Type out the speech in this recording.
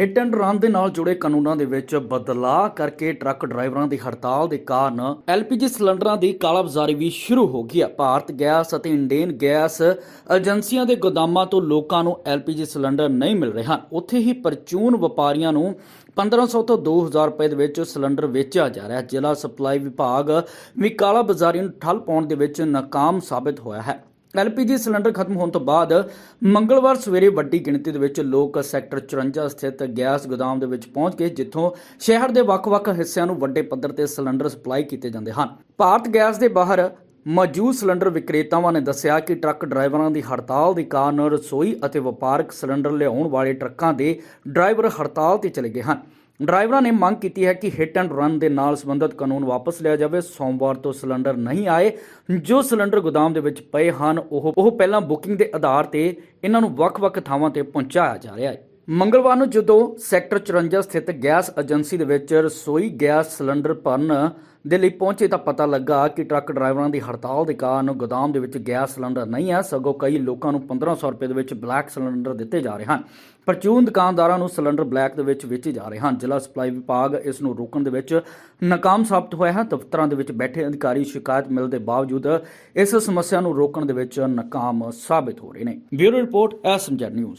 Hit and run ਦੇ ਨਾਲ ਜੁੜੇ ਕਾਨੂੰਨਾਂ ਦੇ ਵਿੱਚ ਬਦਲਾਅ ਕਰਕੇ ਟਰੱਕ ਡਰਾਈਵਰਾਂ ਦੀ ਹੜਤਾਲ ਦੇ ਕਾਰਨ ਐਲਪੀਜੀ ਸਿਲੰਡਰਾਂ ਦੀ ਕਾਲਾਬਾਜ਼ਾਰੀ ਵੀ ਸ਼ੁਰੂ ਹੋ ਗਈ ਹੈ। ਭਾਰਤ ਗੈਸ ਅਤੇ ਇੰਡੀਅਨ ਗੈਸ ਏਜੰਸੀਆਂ ਦੇ ਗੋਦਾਮਾਂ ਤੋਂ ਲੋਕਾਂ ਨੂੰ ਐਲਪੀਜੀ ਸਿਲੰਡਰ ਨਹੀਂ ਮਿਲ ਰਹੇ ਹਨ। ਉੱਥੇ ਹੀ ਪਰਚੂਨ ਵਪਾਰੀਆਂ ਨੂੰ 1500 ਤੋਂ 2000 ਰੁਪਏ ਦੇ ਵਿੱਚ ਸਿਲੰਡਰ ਵੇਚਿਆ ਜਾ ਰਿਹਾ ਹੈ। ਜ਼ਿਲ੍ਹਾ ਸਪਲਾਈ ਵਿਭਾਗ ਵੀ ਕਾਲਾਬਾਜ਼ਾਰੀ ਨੂੰ ਠੱਲ ਪਾਉਣ ਦੇ ਵਿੱਚ ਨਾਕਾਮ ਸਾਬਿਤ ਹੋਇਆ ਹੈ। ਐਲਪੀਜੀ ਸਿਲੰਡਰ ਖਤਮ ਹੋਣ ਤੋਂ ਬਾਅਦ ਮੰਗਲਵਾਰ ਸਵੇਰੇ ਵੱਡੀ ਗਿਣਤੀ ਦੇ ਵਿੱਚ ਲੋਕ ਸੈਕਟਰ 54 ਸਥਿਤ ਗੈਸ ਗੋਦਾਮ ਦੇ ਵਿੱਚ ਪਹੁੰਚ ਗਏ ਜਿੱਥੋਂ ਸ਼ਹਿਰ ਦੇ ਵੱਖ-ਵੱਖ ਹਿੱਸਿਆਂ ਨੂੰ ਵੱਡੇ ਪੱਧਰ ਤੇ ਸਿਲੰਡਰ ਸਪਲਾਈ ਕੀਤੇ ਜਾਂਦੇ ਹਨ। ਭਾਰਤ ਗੈਸ ਦੇ ਬਾਹਰ ਮੌਜੂਦ ਸਿਲੰਡਰ ਵਿਕਰੇਤਾਵਾਂ ਨੇ ਦੱਸਿਆ ਕਿ ਟਰੱਕ ਡਰਾਈਵਰਾਂ ਦੀ ਹੜਤਾਲ ਦੇ ਕਾਰਨ ਰਸੋਈ ਅਤੇ ਵਪਾਰਕ ਸਿਲੰਡਰ ਲਿਆਉਣ ਵਾਲੇ ਟਰੱਕਾਂ ਦੇ ਡਰਾਈਵਰ ਹੜਤਾਲ ਤੇ ਚਲੇ ਗਏ ਹਨ। ਡਰਾਈਵਰਾਂ ਨੇ ਮੰਗ ਕੀਤੀ ਹੈ ਕਿ ਹਿੱਟ ਐਂਡ ਰਨ ਦੇ ਨਾਲ ਸੰਬੰਧਿਤ ਕਾਨੂੰਨ ਵਾਪਸ ਲਿਆ ਜਾਵੇ। ਸੋਮਵਾਰ ਤੋਂ ਸਿਲੰਡਰ ਨਹੀਂ ਆਏ। ਜੋ ਸਿਲੰਡਰ ਗੋਦਾਮ ਦੇ ਵਿੱਚ ਪਏ ਹਨ, ਉਹ ਉਹ ਪਹਿਲਾਂ ਬੁਕਿੰਗ ਦੇ ਆਧਾਰ ਤੇ ਇਹਨਾਂ ਨੂੰ ਵੱਖ-ਵੱਖ ਥਾਵਾਂ ਤੇ ਪਹੁੰਚਾਇਆ ਜਾ ਰਿਹਾ ਹੈ। ਮੰਗਲਵਾਰ ਨੂੰ ਜਦੋਂ ਸੈਕਟਰ 54 ਸਥਿਤ ਗੈਸ ਏਜੰਸੀ ਦੇ ਵਿੱਚ ਰਸੋਈ ਗੈਸ ਸਿਲੰਡਰ ਭਰਨ ਦੇ ਲਈ ਪਹੁੰਚੇ ਤਾਂ ਪਤਾ ਲੱਗਾ ਕਿ ਟਰੱਕ ਡਰਾਈਵਰਾਂ ਦੀ ਹੜਤਾਲ ਦੇ ਕਾਰਨ ਗੋਦਾਮ ਦੇ ਵਿੱਚ ਗੈਸ ਸਿਲੰਡਰ ਨਹੀਂ ਹੈ। ਸਗੋਂ ਕਈ ਲੋਕਾਂ ਨੂੰ 1500 ਰੁਪਏ ਦੇ ਵਿੱਚ ਬਲੈਕ ਸਿਲੰਡਰ ਦਿੱਤੇ ਜਾ ਰਹੇ ਹਨ। ਪਰਚੂਨ ਦੁਕਾਨਦਾਰਾਂ ਨੂੰ ਸਿਲੰਡਰ ਬਲੈਕ ਦੇ ਵਿੱਚ ਵੇਚੇ ਜਾ ਰਹੇ ਹਨ। ਜ਼ਿਲ੍ਹਾ ਸਪਲਾਈ ਵਿਭਾਗ ਇਸ ਨੂੰ ਰੋਕਣ ਦੇ ਵਿੱਚ ਨਾਕਾਮ ਸਾਬਤ ਹੋਇਆ ਹੈ। ਦਫ਼ਤਰਾਂ ਦੇ ਵਿੱਚ ਬੈਠੇ ਅਧਿਕਾਰੀ ਸ਼ਿਕਾਇਤ ਮਿਲਣ ਦੇ ਬਾਵਜੂਦ ਇਸ ਸਮੱਸਿਆ ਨੂੰ ਰੋਕਣ ਦੇ ਵਿੱਚ ਨਾਕਾਮ ਸਾਬਤ ਹੋ ਰਹੇ ਨੇ। Bureau report SMZ news.